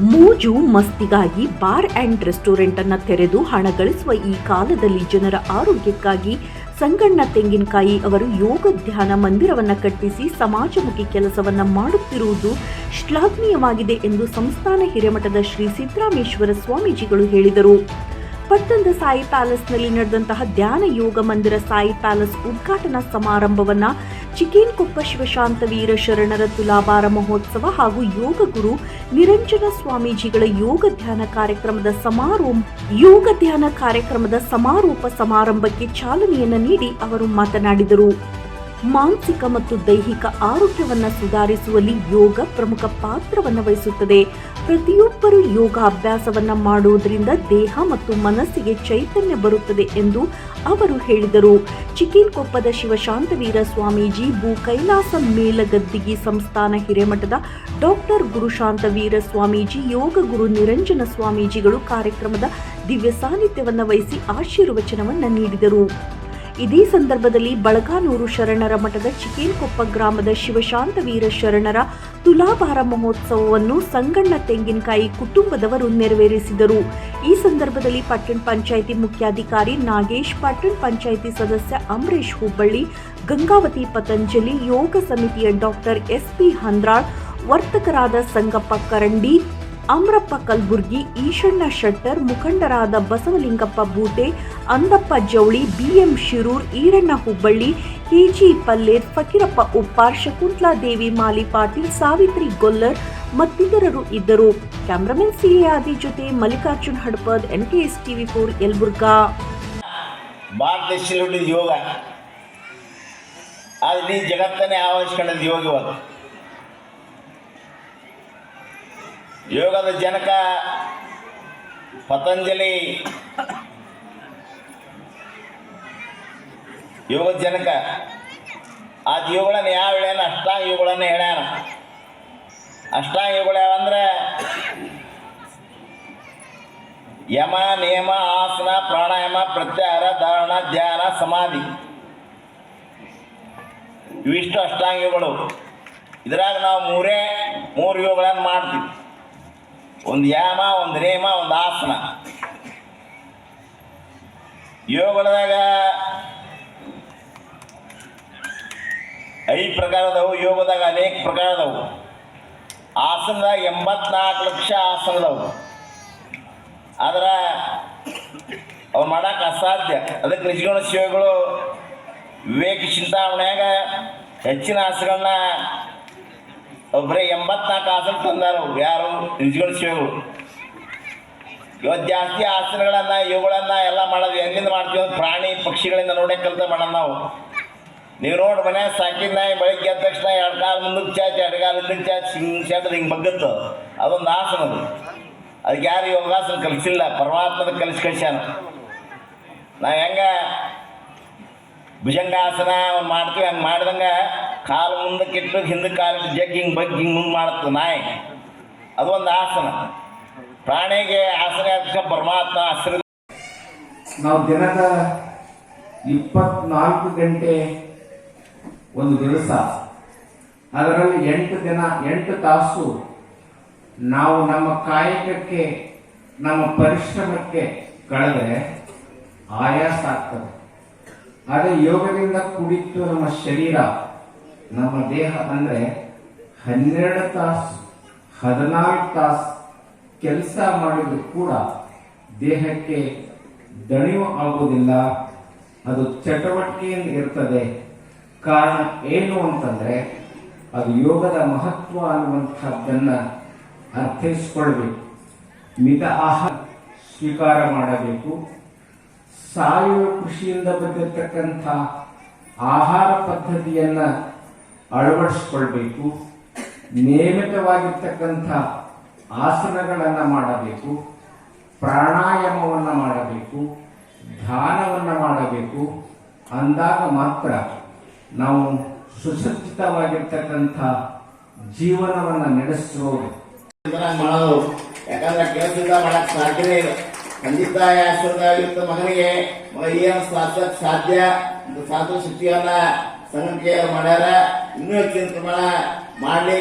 ಮೋಜು ಮಸ್ತಿಗಾಗಿ bar and restaurant ಅನ್ನು ತೆರೆದು ಹಣ ಗಳಿಸುವ ಈ ಕಾಲದಲ್ಲಿ ಜನರ ಆರೋಗ್ಯಕ್ಕಾಗಿ ಸಂಗಣ್ಣ ತೆಂಗಿನಕಾಯಿ ಅವರು ಯೋಗ ಧ್ಯಾನ ಮಂದಿರವನ್ನು ಕಟ್ಟಿಸಿ ಸಮಾಜಮುಖಿ ಕೆಲಸವನ್ನ ಮಾಡುತ್ತಿರುವುದು ಶ್ಲಾಘನೀಯವಾಗಿದೆ ಎಂದು ಸಂಸ್ಥಾನ ಹಿರೇಮಠದ ಶ್ರೀ ಸಿದ್ದರಾಮೇಶ್ವರ ಸ್ವಾಮೀಜಿಗಳು ಹೇಳಿದರು. ಪಟ್ಟಣದ ಸಾಯಿ ಪ್ಯಾಲೇಸ್ನಲ್ಲಿ ನಡೆದಂತಹ ಧ್ಯಾನ ಯೋಗ ಮಂದಿರ ಸಾಯಿ ಪ್ಯಾಲೇಸ್ ಉದ್ಘಾಟನಾ ಸಮಾರಂಭವನ್ನ ಚಿಕೇನ್ಕೊಪ್ಪ ಶಿವಶಾಂತ ವೀರ ಶರಣರ ತುಲಾಭಾರ ಮಹೋತ್ಸವ ಹಾಗೂ ಯೋಗ ಗುರು ನಿರಂಜನ ಸ್ವಾಮೀಜಿಗಳ ಯೋಗ ಧ್ಯಾನ ಕಾರ್ಯಕ್ರಮದ ಸಮಾರೋಪ, ಯೋಗ ಧ್ಯಾನ ಕಾರ್ಯಕ್ರಮದ ಸಮಾರೋಪ ಸಮಾರಂಭಕ್ಕೆ ಚಾಲನೆಯನ್ನು ನೀಡಿ ಅವರು ಮಾತನಾಡಿದರು. ಮಾನಸಿಕ ಮತ್ತು ದೈಹಿಕ ಆರೋಗ್ಯವನ್ನು ಸುಧಾರಿಸುವಲ್ಲಿ ಯೋಗ ಪ್ರಮುಖ ಪಾತ್ರವನ್ನು ವಹಿಸುತ್ತದೆ. ಪ್ರತಿಯೊಬ್ಬರು ಯೋಗಾಭ್ಯಾಸವನ್ನ ಮಾಡುವುದರಿಂದ ದೇಹ ಮತ್ತು ಮನಸ್ಸಿಗೆ ಚೈತನ್ಯ ಬರುತ್ತದೆ ಎಂದು ಅವರು ಹೇಳಿದರು. ಚಿಕೇನ್ಕೊಪ್ಪದ ಶಿವಶಾಂತವೀರ ಸ್ವಾಮೀಜಿ ಭೂ ಕೈಲಾಸ ಮೇಲಗದ್ದಿಗಿ ಸಂಸ್ಥಾನ ಹಿರೇಮಠದ ಡಾಕ್ಟರ್ ಗುರುಶಾಂತವೀರ ಸ್ವಾಮೀಜಿ, ಯೋಗ ಗುರು ನಿರಂಜನ ಸ್ವಾಮೀಜಿಗಳು ಕಾರ್ಯಕ್ರಮದ ದಿವ್ಯ ಸಾನ್ನಿಧ್ಯವನ್ನ ವಹಿಸಿ ಆಶೀರ್ವಚನವನ್ನ ನೀಡಿದರು. ಇದೇ ಸಂದರ್ಭದಲ್ಲಿ ಬಳಗಾನೂರು ಶರಣರ ಮಠದ ಚಿಕೇನ್ಕೊಪ್ಪ ಗ್ರಾಮದ ಶಿವಶಾಂತವೀರ ಶರಣರ ತುಲಾಭಾರ ಮಹೋತ್ಸವವನ್ನು ಸಂಗಣ್ಣ ತೆಂಗಿನಕಾಯಿ ಕುಟುಂಬದವರು ನೆರವೇರಿಸಿದರು. ಈ ಸಂದರ್ಭದಲ್ಲಿ ಪಟ್ಟಣ ಪಂಚಾಯಿತಿ ಮುಖ್ಯಾಧಿಕಾರಿ ನಾಗೇಶ್, ಪಟ್ಟಣ ಪಂಚಾಯಿತಿ ಸದಸ್ಯ ಅಮರೇಶ್ ಹುಬ್ಬಳ್ಳಿ, ಗಂಗಾವತಿ ಪತಂಜಲಿ, ಯೋಗ ಸಮಿತಿಯ ಡಾಕ್ಟರ್ ಎಸ್ ಪಿ ಹಂದ್ರಾಳ್, ವರ್ತಕರಾದ ಸಂಗಪ್ಪ ಕರಂಡಿ ಅಮ್ರಪ್ಪ ಕಲ್ಬುರ್ಗಿ, ಈಶಣ್ಣ ಶೆಟ್ಟರ್, ಮುಖಂಡರಾದ Basavalingappa Boote, Andappa Javali B M Shirur, Eranna Hubballi, K G Paller, Fakirappa Uppar, Shakuntala Devi, Mali Patil, Savitri Gollar ಮತ್ತಿತರರು ಇದ್ದರು. ಕ್ಯಾಮ್ರಾಮನ್ ಸಿಎ ಆದಿ ಜೊತೆ Mallikarjun Hadpad N K S TV four, Yalaburga. Bharat yoga. ಜಗತ್ತನ್ನೇ ಆವರಿಸ್ಕೊಂಡದ್ದು ಯೋಗ ಇವತ್ತು ಯೋಗದ ಜನಕ ಪತಂಜಲಿ. ಯೋಗದ ಜನಕ. ಆ ಯೋಗಗಳನ್ನು ಯಾವ ಹೇಳ್ಯಾನ ಅಷ್ಟಾಂಗ ಯೋಗಗಳನ್ನು ಹೇಳ್ಯಾನ ಅಷ್ಟಾಂಗ ಯೋಗಗಳು ಯಾವಂದ್ರೆ ಯಮ, ನಿಯಮ, ಆಸನ, ಪ್ರಾಣಾಯಾಮ, ಪ್ರತ್ಯಾಹಾರ, ಧಾರಣ, ಧ್ಯಾನ, ಸಮಾಧಿ. ಇವಿಷ್ಟು ಅಷ್ಟಾಂಗಗಳು. ಇದ್ರಾಗ ನಾವು ಮೂರೇ, ಮೂರು ಯೋಗಗಳನ್ನು ಮಾಡ್ತೀವಿ. ಒಂದು ಯಾಮ, ಒಂದು ನೇಮ ಒಂದು ಆಸನ. ಯೋಗಗಳದಾಗ ಐದು ಪ್ರಕಾರದವು ಯೋಗದಾಗ ಅನೇಕ ಪ್ರಕಾರದವು ಆಸನದಾಗ ಎಂಬತ್ನಾಲ್ಕು ಲಕ್ಷ ಆಸನದವು ಆದ್ರೆ ಅವ್ರು ಮಾಡಕ್ಕೆ ಅಸಾಧ್ಯ. ಅದಕ್ಕೆ ನಿಜಗುಣ ಶಿವಗಳು ವಿವೇಕ ಚಿಂತಾವಣೆಯಾಗ ಹೆಚ್ಚಿನ ಆಸನಗಳನ್ನ ಒಬ್ಬರೇ ಎಂಬತ್ನಾಲ್ಕು ಆಸನ ತಂದಾರು, ಯಾರು? ನಿಜಗುಣ ಶಿವಗಳು ಇವತ್ತು ಜಾಸ್ತಿ ಆಸನಗಳನ್ನು, ಇವುಗಳನ್ನು ಎಲ್ಲ ಮಾಡೋದು ಎಲ್ಲಿಂದ ಮಾಡ್ತೀವಿ ಪ್ರಾಣಿ ಪಕ್ಷಿಗಳಿಂದ ನೋಡೇ ಕಲಿತ ಮಾಡೋಣ ನಾವು. ನೀವು ನೋಡಿ ಮನೆ, ಸಾಕಿದ ನಾಯಿ ಬೆಳಿಗ್ಗೆ ಎದ್ದ ತಕ್ಷಣ ಎರಡು ಕಾಲು ಮುಂದಕ್ಕೆ ಚಾಚಿ, ಎರಡು ಕಾಲು ಹಿಂದಕ್ಕೆ ಚಾಚಿ, ಹಿಂಗೆ ಹಿಂಗೆ ಬಗ್ಗತ್ತು. ಅದೊಂದು ಆಸನ ಅದು. ಅದಕ್ಕೆ ಯಾರು ಯೋಗಾಸನ ಕಲಿಸಿಲ್ಲ ಪರಮಾತ್ಮದ ಕಲಿಸಿ ಕಳಿಸ್ಯಾನ. ನಾ ಹೆಂಗೆ ಭುಜಂಗಾಸನ ಮಾಡ್ತೀವಿ, ಹಂಗೆ ಮಾಡ್ದಂಗೆ ಕಾಲು ಮುಂದಕ್ಕೆ ಇಟ್ಟು ಹಿಂದೆ ಕಾಲಿಟ್ಟು ಜಗ್ಗಿ ಹಿಂಗೆ ಬಗ್ಗಿ ಹಿಂಗೆ ಮುಂದೆ ಮಾಡುತ್ತೆ ನಾಯಿ. ಅದೊಂದು ಆಸನ. ಪ್ರಾಣಿಗೆ ಆಸನ ಪರಮಾತ್ಮ ಹಸಿರು ನಾವು ದಿನದ ಇಪ್ಪತ್ನಾಲ್ಕು ಗಂಟೆ ಒಂದು ದಿವಸ, ಅದರಲ್ಲಿ ಎಂಟು ದಿನ, ಎಂಟು ತಾಸು ನಾವು ನಮ್ಮ ಕಾಯಕಕ್ಕೆ, ನಮ್ಮ ಪರಿಶ್ರಮಕ್ಕೆ ಕಳೆದರೆ ಆಯಾಸ ಆಗ್ತದೆ. ಆದರೆ ಯೋಗದಿಂದ ಕುಡಿತು ನಮ್ಮ ಶರೀರ ನಮ್ಮ ದೇಹ ಅಂದ್ರೆ ಹನ್ನೆರಡು ತಾಸು, ಹದಿನಾಲ್ಕು ತಾಸು ಕೆಲಸ ಮಾಡಿದ್ರು ಕೂಡ ದೇಹಕ್ಕೆ ದಣಿವು ಆಗುವುದಿಲ್ಲ. ಅದು ಚಟುವಟಿಕೆಯಿಂದ ಇರ್ತದೆ. ಕಾರಣ ಏನು ಅಂತಂದ್ರೆ ಅದು ಯೋಗದ ಮಹತ್ವ ಅನ್ನುವಂಥದ್ದನ್ನ ಅರ್ಥೈಸ್ಕೊಳ್ಬೇಕು. ಮಿತ ಆಹಾರ ಸ್ವೀಕಾರ ಮಾಡಬೇಕು. ಸಾವಯವ ಕೃಷಿಯಿಂದ ಬಂದಿರತಕ್ಕಂಥ ಆಹಾರ ಪದ್ಧತಿಯನ್ನ ಅಳವಡಿಸ್ಕೊಳ್ಬೇಕು ನಿಯಮಿತವಾಗಿರ್ತಕ್ಕಂಥ ಆಸನಗಳನ್ನು ಮಾಡಬೇಕು, ಪ್ರಾಣಾಯಾಮವನ್ನು ಮಾಡಬೇಕು, ಧ್ಯಾನವನ್ನು ಮಾಡಬೇಕು. ಅಂದಾಗ ಮಾತ್ರ ನಾವು ಸುಸಜ್ಜಿತವಾಗಿರ್ತಕ್ಕಂಥ ಜೀವನವನ್ನು ನಡೆಸಬಹುದು ಮಾಡೋದು ಯಾಕಂದ್ರೆ ಕೆಲಸದಿಂದ ಮಾಡಕ್ ಸಾಧ್ಯನೇ ಇಲ್ಲ. ತಂದೆ ತಾಯಿ ಆಶೀರ್ವಾದಯುಕ್ತ ಮಗನಿಗೆ ಮಗ ಏನು ಸಾಧ್ಯ. ಸಾಧ್ಯ ಸಾಧು ಶಕ್ತಿಯನ್ನ ಸಂಘಕ್ಕೆ ಮಾಡ್ಯಾರ. இன்னொரு திருமலா மாலை